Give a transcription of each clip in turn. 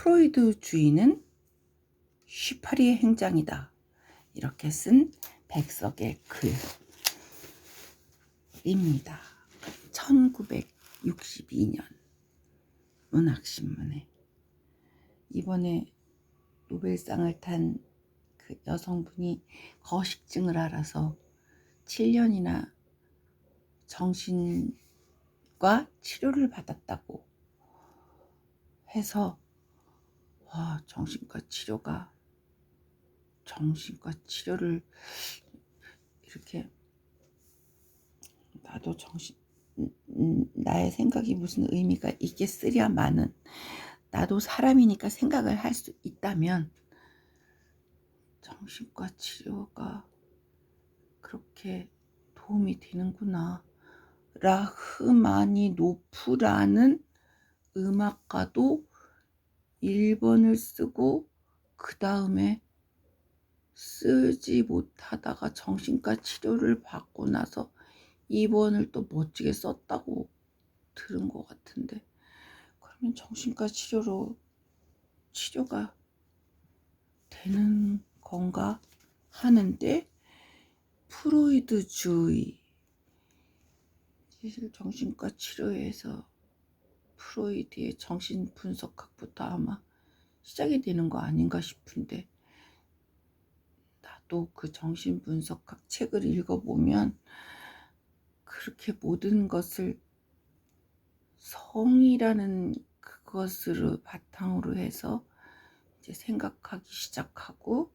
프로이드주의는 쉬파리의 행장이다. 이렇게 쓴 백석의 글입니다. 1962년 문학신문에 이번에 노벨상을 탄 그 여성분이 거식증을 알아서 7년이나 정신과 치료를 받았다고 해서 와 정신과 치료가 정신과 치료를 이렇게 나도 정신 음, 나의 생각이 무슨 의미가 있겠으랴마는 나도 사람이니까 생각을 할 수 있다면 정신과 치료가 그렇게 도움이 되는구나. 라흐마니노프라는 음악가도 1번을 쓰고 그 다음에 쓰지 못하다가 정신과 치료를 받고 나서 2번을 또 멋지게 썼다고 들은 것 같은데. 그러면 정신과 치료로 치료가 되는 건가 하는데 프로이드주의 사실 정신과 치료에서 프로이드의 정신 분석학부터 아마 시작이 되는 거 아닌가 싶은데 나도 그 정신 분석학 책을 읽어보면 그렇게 모든 것을 성이라는 그것을 바탕으로 해서 이제 생각하기 시작하고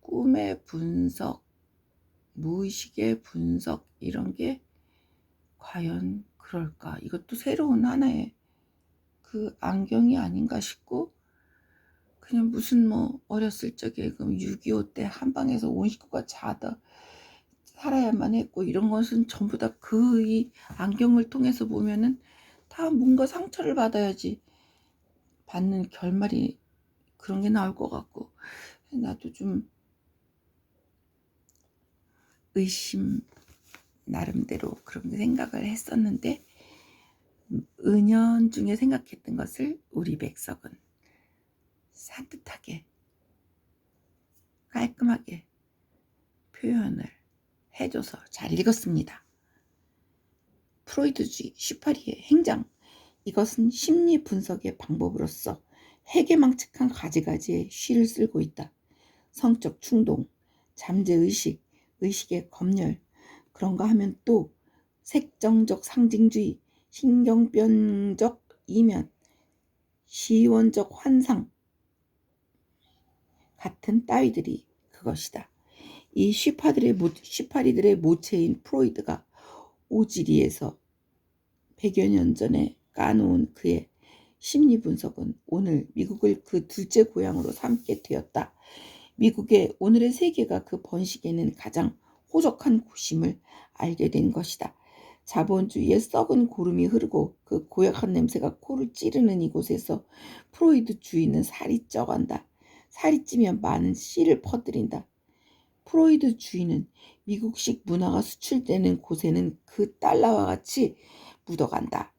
꿈의 분석, 무의식의 분석 이런 게 과연 그럴까? 이것도 새로운 하나의 그 안경이 아닌가 싶고 그냥 무슨 뭐 어렸을 적에 그6.25 때 한방에서 온 식구가 자다 살아야만 했고 이런 것은 전부 다 그 이 안경을 통해서 보면은 다 뭔가 상처를 받아야지 받는 결말이 그런 게 나올 것 같고 나도 좀 의심 나름대로 그런 생각을 했었는데 은연 중에 생각했던 것을 우리 백석은 산뜻하게 깔끔하게 표현을 해줘서 잘 읽었습니다. 프로이드주의 슈파리의 행장 이것은 심리 분석의 방법으로서 해괴망측한 가지가지의 쉬를 쓸고 있다. 성적 충동, 잠재의식, 의식의 검열, 그런가 하면 또 색정적 상징주의, 신경변적 이면, 시원적 환상 같은 따위들이 그것이다. 이 쉬파들의 쉬파리들의 모체인 프로이드가 오지리에서 100여 년 전에 까놓은 그의 심리 분석은 오늘 미국을 그 둘째 고향으로 삼게 되었다. 미국의 오늘의 세계가 그 번식에는 가장 호적한 곳임을 알게 된 것이다. 자본주의의 썩은 고름이 흐르고 그 고약한 냄새가 코를 찌르는 이곳에서 프로이드 주의는 살이 쪄간다. 살이 찌면 많은 씨를 퍼뜨린다. 프로이드 주의는 미국식 문화가 수출되는 곳에는 그 달러와 같이 묻어간다.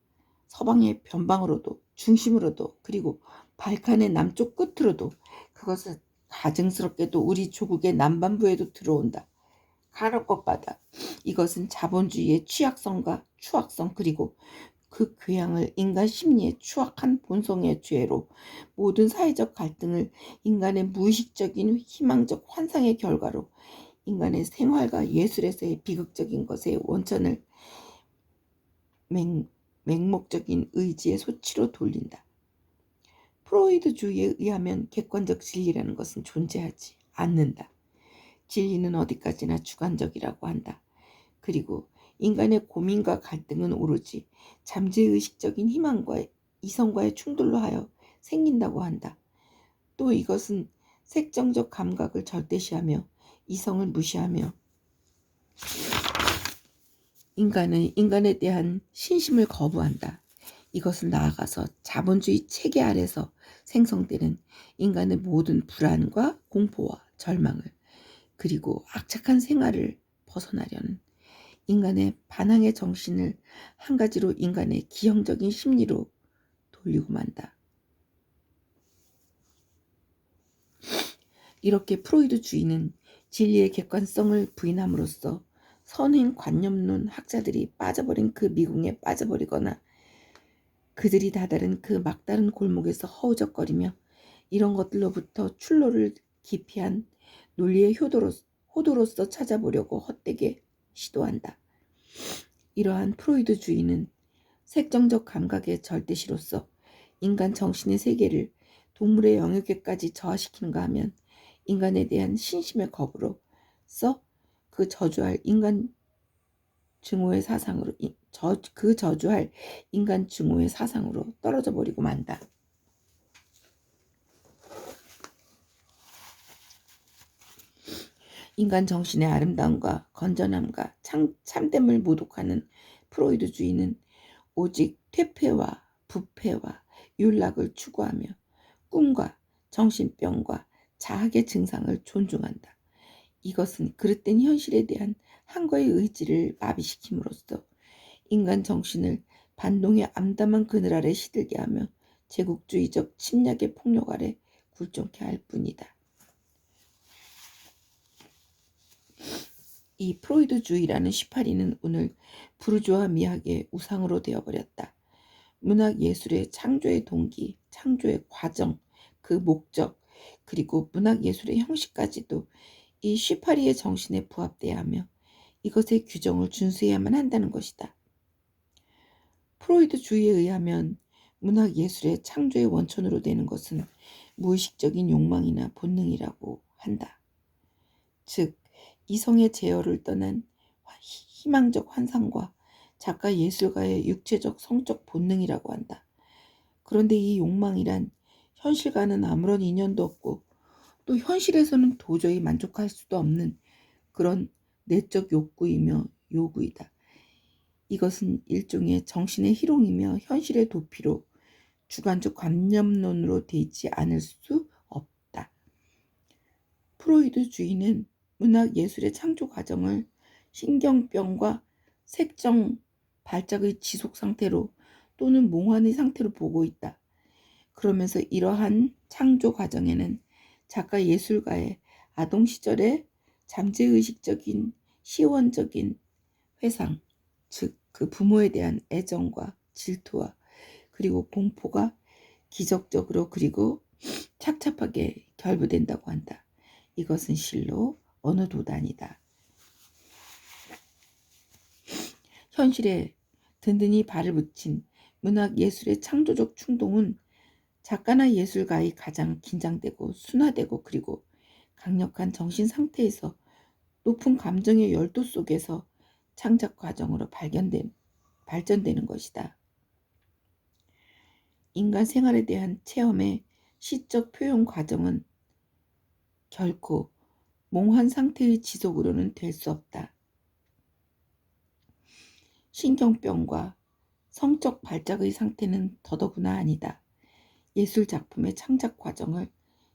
서방의 변방으로도 중심으로도 그리고 발칸의 남쪽 끝으로도 그것은 가증스럽게도 우리 조국의 남반부에도 들어온다. 가를 것바다 이것은 자본주의의 취약성과 추악성 그리고 그 교양을 인간 심리의 추악한 본성의 죄로 모든 사회적 갈등을 인간의 무의식적인 희망적 환상의 결과로 인간의 생활과 예술에서의 비극적인 것의 원천을 맹, 맹목적인 의지의 소치로 돌린다. 프로이드주의에 의하면 객관적 진리라는 것은 존재하지 않는다. 진리는 어디까지나 주관적이라고 한다. 그리고 인간의 고민과 갈등은 오로지 잠재의식적인 희망과 이성과의 충돌로 하여 생긴다고 한다. 또 이것은 색정적 감각을 절대시하며 이성을 무시하며 인간은 인간에 대한 신심을 거부한다. 이것은 나아가서 자본주의 체계 아래서 생성되는 인간의 모든 불안과 공포와 절망을 그리고 악착한 생활을 벗어나려는 인간의 반항의 정신을 한 가지로 인간의 기형적인 심리로 돌리고 만다. 이렇게 프로이드 주의는 진리의 객관성을 부인함으로써 선행 관념론 학자들이 빠져버린 그 미궁에 빠져버리거나 그들이 다다른 그 막다른 골목에서 허우적거리며 이런 것들로부터 출로를 기피한 논리의 효도로, 호도로서 찾아보려고 헛되게 시도한다. 이러한 프로이드주의는 색정적 감각의 절대시로서 인간 정신의 세계를 동물의 영역에까지 저하시키는가 하면 인간에 대한 신심의 겁으로써 그 저주할 인간 증오의 사상으로 저, 그 저주할 인간 증오의 사상으로 떨어져 버리고 만다. 인간 정신의 아름다움과 건전함과 참, 참됨을 모독하는 프로이드주의는 오직 퇴폐와 부패와 윤락을 추구하며 꿈과 정신병과 자학의 증상을 존중한다. 이것은 그릇된 현실에 대한 한거의 의지를 마비시킴으로써 인간 정신을 반동의 암담한 그늘 아래 시들게 하며 제국주의적 침략의 폭력 아래 굴종케 할 뿐이다. 이 프로이드주의라는 18위는 오늘 부르주아 미학의 우상으로 되어버렸다. 문학 예술의 창조의 동기, 창조의 과정, 그 목적, 그리고 문학 예술의 형식까지도 이 18위의 정신에 부합돼야 하며 이것의 규정을 준수해야만 한다는 것이다. 프로이드주의에 의하면 문학 예술의 창조의 원천으로 되는 것은 무의식적인 욕망이나 본능이라고 한다. 즉, 이성의 제어를 떠난 희망적 환상과 작가 예술가의 육체적 성적 본능이라고 한다. 그런데 이 욕망이란 현실과는 아무런 인연도 없고 또 현실에서는 도저히 만족할 수도 없는 그런 내적 욕구이며 요구이다. 이것은 일종의 정신의 희롱이며 현실의 도피로 주관적 관념론으로 되지 않을 수 없다. 프로이드 주의는 문학 예술의 창조 과정을 신경병과 색정 발작의 지속 상태로 또는 몽환의 상태로 보고 있다. 그러면서 이러한 창조 과정에는 작가 예술가의 아동 시절의 잠재의식적인 시원적인 회상, 즉 그 부모에 대한 애정과 질투와 그리고 공포가 기적적으로 그리고 착잡하게 결부된다고 한다. 이것은 실로 어느 도단이다. 현실에 든든히 발을 붙인 문학 예술의 창조적 충동은 작가나 예술가의 가장 긴장되고 순화되고 그리고 강력한 정신 상태에서 높은 감정의 열도 속에서 창작 과정으로 발견된 발전되는 것이다. 인간 생활에 대한 체험의 시적 표현 과정은 결코 몽환 상태의 지속으로는 될 수 없다. 신경병과 성적 발작의 상태는 더더구나 아니다. 예술 작품의 창작 과정을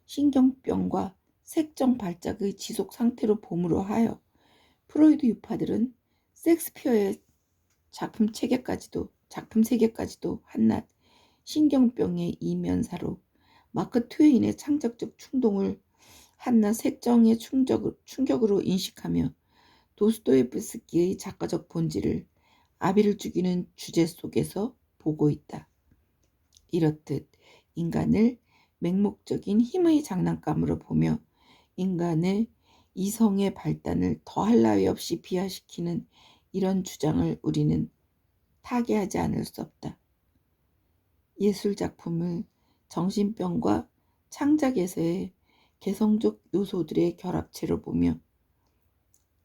신경병과 색정 발작의 지속 상태로 봄으로 하여 프로이드 유파들은 섹스피어의 작품 체계까지도 작품 세계까지도 한낱 신경병의 이면사로 마크 트웨인의 창작적 충동을 한낱 색정의 충격으로, 충격으로 인식하며 도스토예프스키의 작가적 본질을 아비를 죽이는 주제 속에서 보고 있다. 이렇듯 인간을 맹목적인 힘의 장난감으로 보며 인간의 이성의 발단을 더할 나위 없이 비하시키는 이런 주장을 우리는 타개하지 않을 수 없다. 예술 작품을 정신병과 창작에서의 개성적 요소들의 결합체로 보며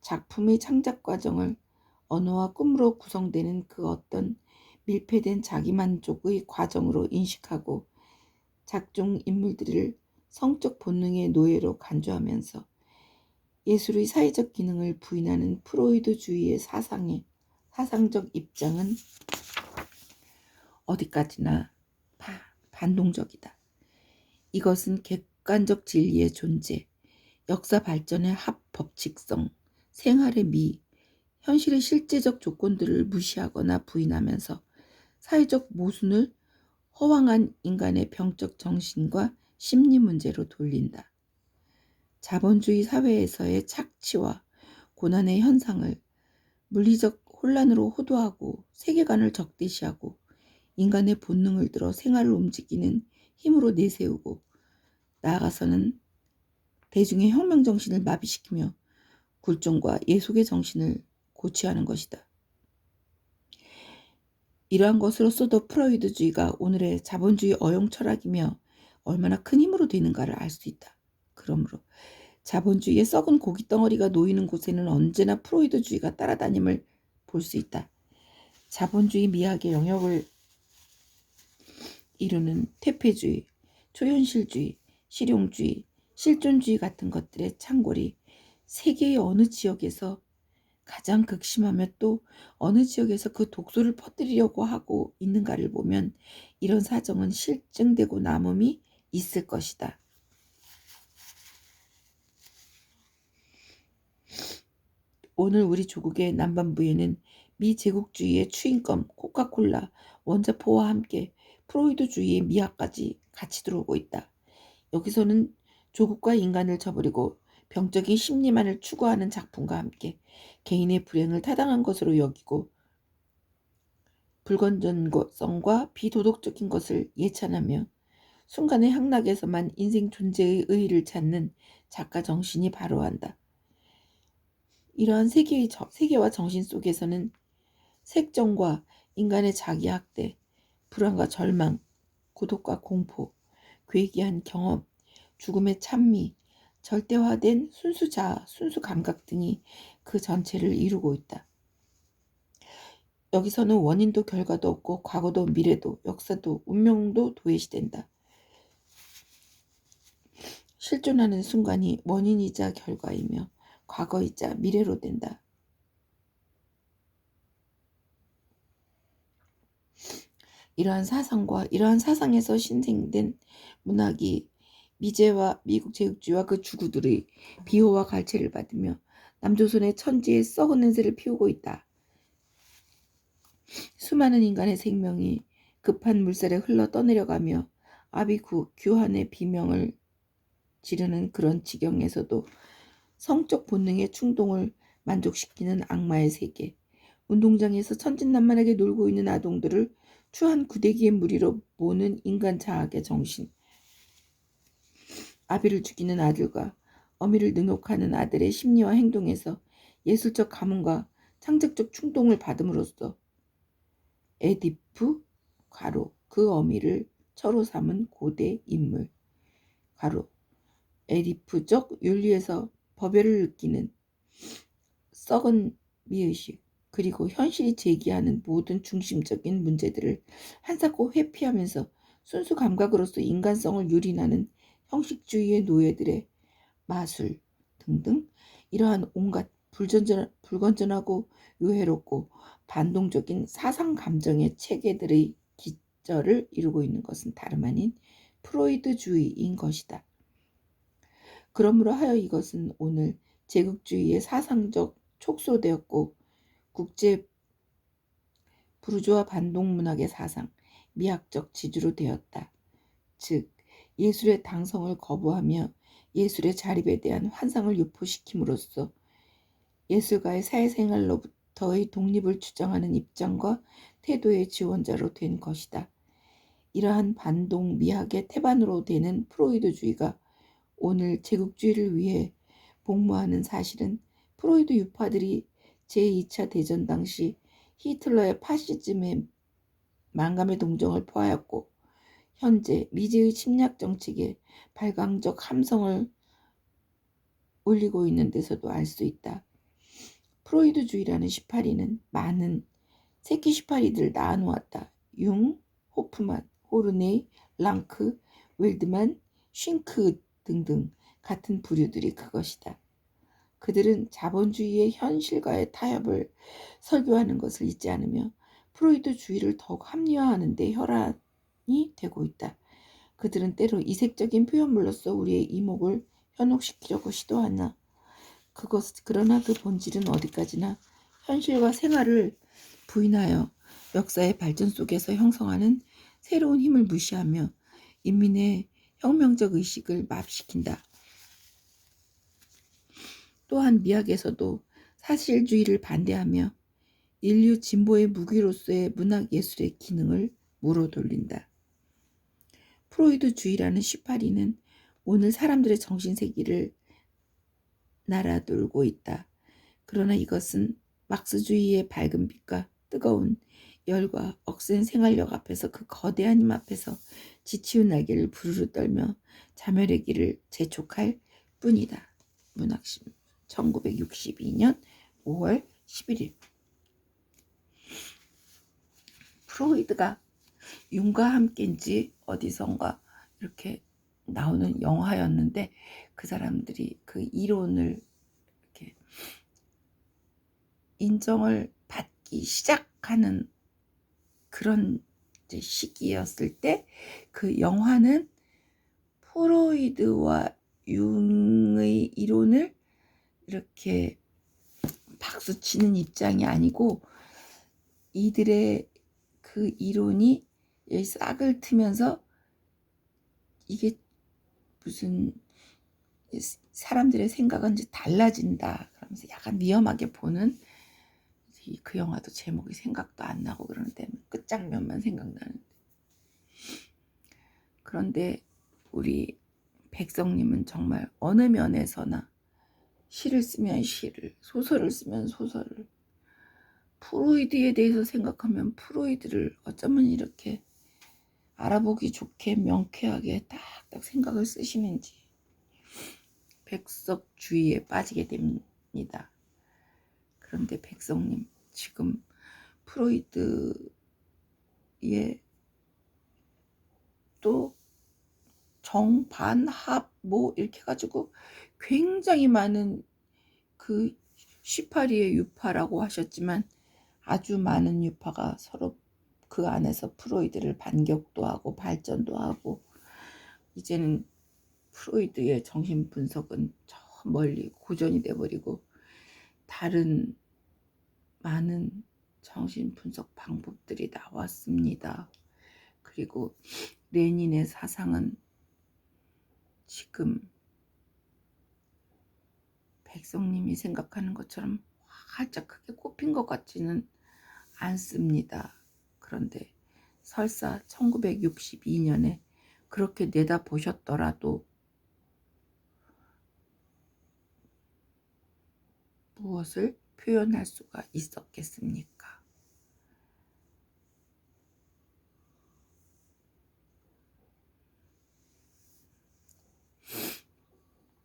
작품의 창작 과정을 언어와 꿈으로 구성되는 그 어떤 밀폐된 자기만족의 과정으로 인식하고 작중 인물들을 성적 본능의 노예로 간주하면서 예술의 사회적 기능을 부인하는 프로이드주의의 사상의 사상적 입장은 어디까지나 바, 반동적이다. 이것은 객 관적 진리의 존재, 역사 발전의 합법칙성, 생활의 미, 현실의 실제적 조건들을 무시하거나 부인하면서 사회적 모순을 허황한 인간의 병적 정신과 심리 문제로 돌린다. 자본주의 사회에서의 착취와 고난의 현상을 물리적 혼란으로 호도하고 세계관을 적대시하고 인간의 본능을 들어 생활을 움직이는 힘으로 내세우고 나아가서는 대중의 혁명 정신을 마비시키며 굴종과 예속의 정신을 고취하는 것이다. 이러한 것으로서도 프로이드주의가 오늘의 자본주의 어용 철학이며 얼마나 큰 힘으로 되는가를 알 수 있다. 그러므로 자본주의의 썩은 고기 덩어리가 놓이는 곳에는 언제나 프로이드주의가 따라다님을 볼 수 있다. 자본주의 미학의 영역을 이루는 퇴폐주의, 초현실주의, 실용주의, 실존주의 같은 것들의 창궐이 세계의 어느 지역에서 가장 극심하며 또 어느 지역에서 그 독소를 퍼뜨리려고 하고 있는가를 보면 이런 사정은 실증되고 남음이 있을 것이다. 오늘 우리 조국의 남반부에는 미 제국주의의 추인검 코카콜라 원자포와 함께 프로이드주의의 미학까지 같이 들어오고 있다. 여기서는 조국과 인간을 저버리고 병적인 심리만을 추구하는 작품과 함께 개인의 불행을 타당한 것으로 여기고 불건전성과 비도덕적인 것을 예찬하며 순간의 향락에서만 인생 존재의 의의를 찾는 작가 정신이 바로한다. 이러한 세계의 저, 세계와 정신 속에서는 색정과 인간의 자기 학대, 불안과 절망, 고독과 공포, 괴기한 경험, 죽음의 찬미, 절대화된 순수 자아, 순수 감각 등이 그 전체를 이루고 있다. 여기서는 원인도 결과도 없고 과거도 미래도 역사도 운명도 도외시된다. 실존하는 순간이 원인이자 결과이며 과거이자 미래로 된다. 이러한 사상과 이러한 사상에서 신생된 문학이 미제와 미국 제국주의와 그 주구들의 비호와 갈채를 받으며 남조선의 천지에 썩은 냄새를 피우고 있다. 수많은 인간의 생명이 급한 물살에 흘러 떠내려가며 아비구 규한의 비명을 지르는 그런 지경에서도 성적 본능의 충동을 만족시키는 악마의 세계, 운동장에서 천진난만하게 놀고 있는 아동들을 추한 구데기의 무리로 모는 인간 자학의 정신, 아비를 죽이는 아들과 어미를 능욕하는 아들의 심리와 행동에서 예술적 가문과 창작적 충동을 받음으로써 에디프 가로 그 어미를 처로 삼은 고대 인물. 가로 에디프적 윤리에서 법열을 느끼는 썩은 미의식 그리고 현실이 제기하는 모든 중심적인 문제들을 한사코 회피하면서 순수 감각으로서 인간성을 유린하는 형식주의의 노예들의 마술 등등 이러한 온갖 불전전, 불건전하고 유해롭고 반동적인 사상 감정의 체계들의 기절을 이루고 있는 것은 다름 아닌 프로이드주의인 것이다. 그러므로 하여 이것은 오늘 제국주의의 사상적 촉소되었고 국제 부르주아 반동문학의 사상, 미학적 지주로 되었다. 즉 예술의 당성을 거부하며 예술의 자립에 대한 환상을 유포시킴으로써 예술가의 사회생활로부터의 독립을 주장하는 입장과 태도의 지원자로 된 것이다. 이러한 반동 미학의 태반으로 되는 프로이드주의가 오늘 제국주의를 위해 복무하는 사실은 프로이드 유파들이 제2차 대전 당시 히틀러의 파시즘의 망감의 동정을 포하였고 현재 미제의 침략 정책에 발광적 함성을 올리고 있는 데서도 알 수 있다. 프로이드주의라는 18위는 많은 새끼 18위들을 낳아놓았다. 융, 호프만, 호르네이, 랑크, 웰드만, 쉰크 등등 같은 부류들이 그것이다. 그들은 자본주의의 현실과의 타협을 설교하는 것을 잊지 않으며 프로이드주의를 더욱 합리화하는 데 혈안 이 되고 있다. 그들은 때로 이색적인 표현물로서 우리의 이목을 현혹시키려고 시도하나 그것 그러나 그 본질은 어디까지나 현실과 생활을 부인하여 역사의 발전 속에서 형성하는 새로운 힘을 무시하며 인민의 혁명적 의식을 마비시킨다. 또한 미학에서도 사실주의를 반대하며 인류 진보의 무기로서의 문학 예술의 기능을 물어 돌린다. 프로이드주의라는 18위는 오늘 사람들의 정신세계를 날아돌고 있다. 그러나 이것은 막스주의의 밝은 빛과 뜨거운 열과 억센 생활력 앞에서 그 거대한 힘 앞에서 지치운 날개를 부르르 떨며 자멸의 길을 재촉할 뿐이다. 문학신문 1962년 5월 11일 프로이드가 윤과 함께인지 어디선가 이렇게 나오는 영화였는데 그 사람들이 그 이론을 이렇게 인정을 받기 시작하는 그런 시기였을 때 그 영화는 프로이드와 융의 이론을 이렇게 박수 치는 입장이 아니고 이들의 그 이론이 싹을 트면서 이게 무슨 사람들의 생각은 이제 달라진다. 그러면서 약간 위험하게 보는 이- 그 영화도 제목이 생각도 안 나고 그러는데 끝장면만 생각나는데. 그런데 우리 백성님은 정말 어느 면에서나 시를 쓰면 시를, 소설을 쓰면 소설을, 프로이드에 대해서 생각하면 프로이드를 어쩌면 이렇게 알아보기 좋게 명쾌하게 딱딱 생각을 쓰시는지 백석주의에 빠지게 됩니다. 그런데 백성님 지금 프로이드의 또 정반합 뭐 이렇게 해가지고 굉장히 많은 그 18위의 유파라고 하셨지만 아주 많은 유파가 서로 그 안에서 프로이드를 반격도 하고 발전도 하고 이제는 프로이드의 정신 분석은 저 멀리 고전이 돼버리고 다른 많은 정신 분석 방법들이 나왔습니다. 그리고 레닌의 사상은 지금 백성님이 생각하는 것처럼 활짝 크게 꼽힌 것 같지는 않습니다. 그런데 설사 1962년에 그렇게 내다보셨더라도 무엇을 표현할 수가 있었겠습니까?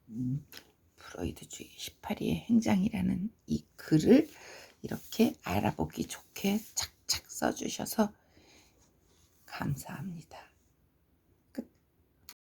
음, 프로이드주의 18위의 행장이라는 이 글을 이렇게 알아보기 좋게 착착 써주셔서 감사합니다.